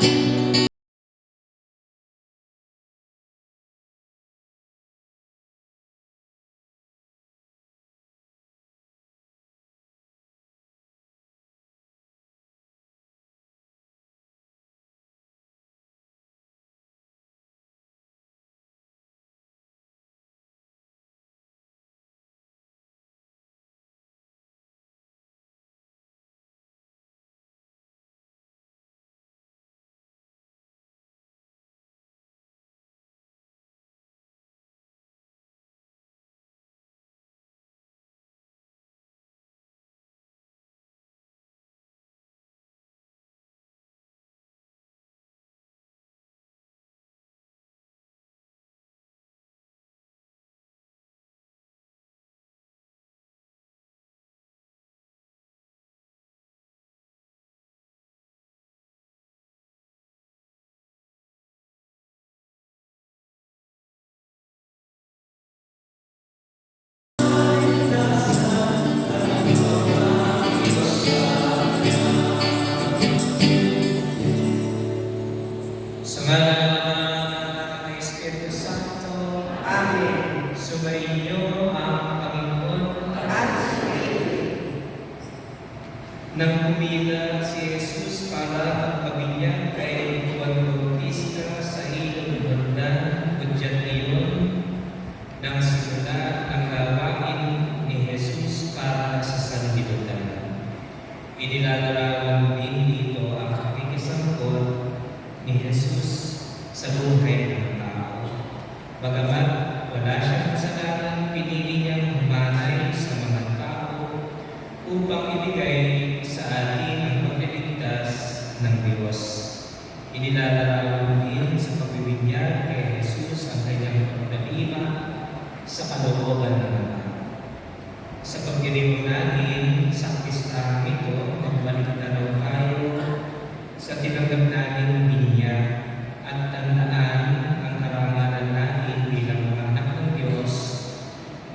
Sa ngalan ng Ama, ng Anak, at ng Espiritu Santo, Amen. sumayin niyo ang Panginoon At nang pumila si Jesus para magpabigyan kay Juan Jesus sa buhay ng tao. Bagamat wala siyang kasalanan, pinili niyang humanay sa mga tao upang ibigay sa atin ang pagliligtas ng Diyos. Inilalarawan din sa pagbibigyan kay Jesus ang kanyang pagdalima sa kalooban ng Ama. Sa pagdilim natin sa pista ito, magbalik na raw tayo sa tinanggap natin binyag at tandaan ang karangalan natin bilang mga anak ng Diyos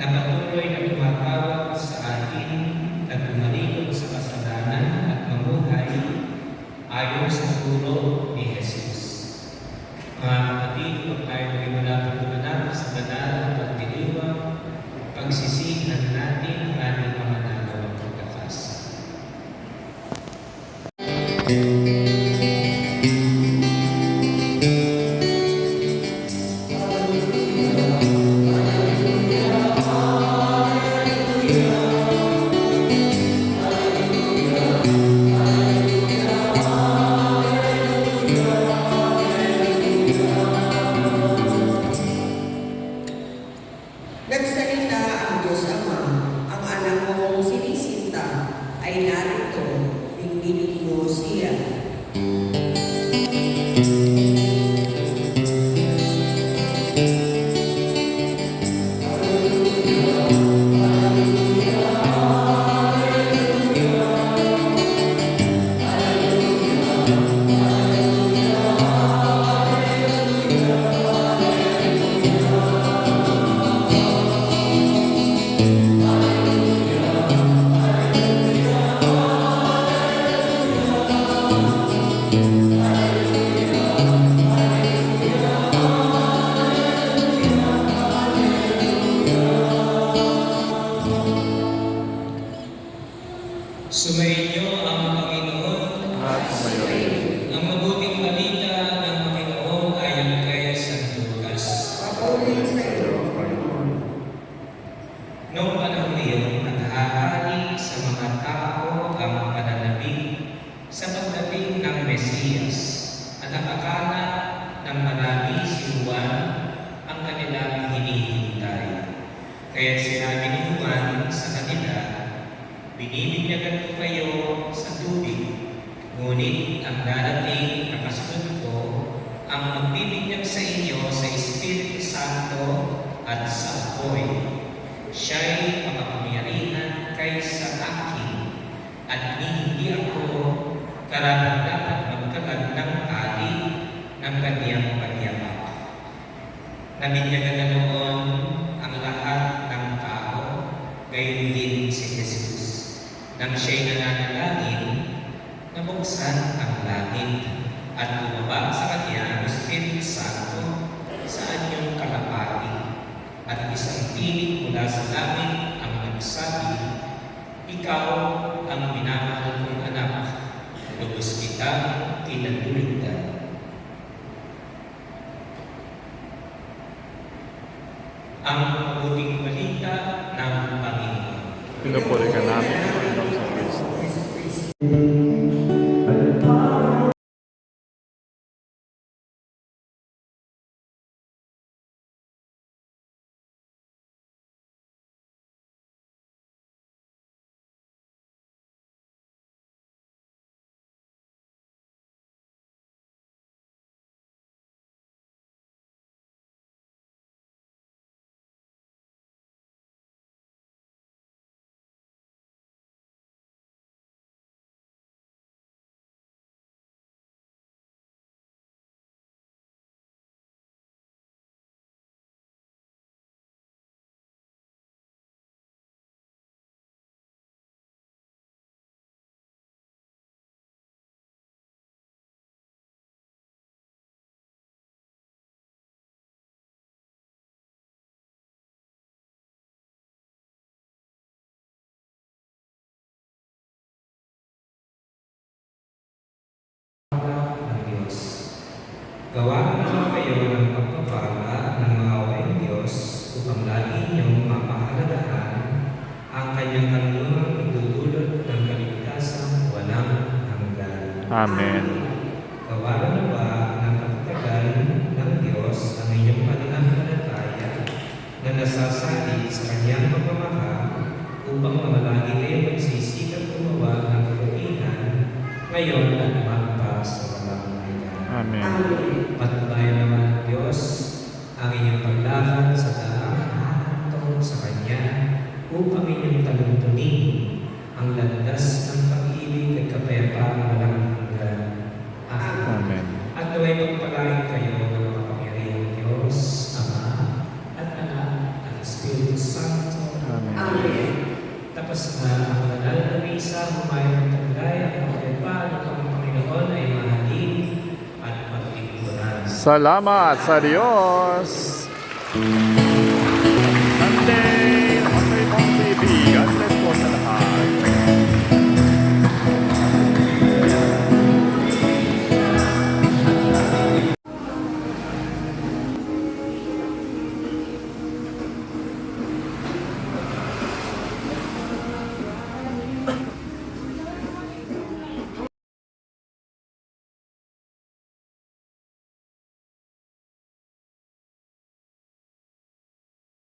na patuloy na tumatawag sa atin na tumalikod sa kasalanan at mamuhay ayon sa turo ni Jesus. Mga at sa apoy. Siya'y makapangyarihan kaysa akin at hindi ako karapat dapat magkalag ng tali ng kanyang pagyapak. Nabinyagan na noon ang lahat ng tao, gayon din si Jesus. Nang siya'y nananalangin, nabuksan ang langit at isang tinig mula sa langit ang nagsabi, Ikaw ang minamahal kong anak, lubos kita kinatulugdan. Ang mabuting balita ng Panginoon. Pinapuri ka namin. Gawa naman kayo ng pagpapala ng mga waring Diyos upang lagi niyong mapahalagahan ang kanyang kaluluwang idudulot ng kaligtasan walang hanggan. Amen. Gawa na ba ng pagtagal ng Diyos ang inyong pananampalataya na nasasalit sa kanyang pagmamahal upang mamalagi kayo magsisikap gumawa ng kabutihan ngayon at magpa sa walang. Amen. Amen. Patunayan naman ng Diyos ang inyong paglakad sa daang hahantong sa Kanya upang inyong taluntunin ang landas ng pag-ibig at kapayapaan walang hanggan. Amen. Amen. At naway pagpalain kayo ng makapangyarihang Diyos, Ama, at Anak, at Espiritu Santo. Amen. Amen. Tapos na ang banal na misa, humayang taglay at kapayapaan ng ang Panginoon ay pagtikuran. Salamat sa Diyos.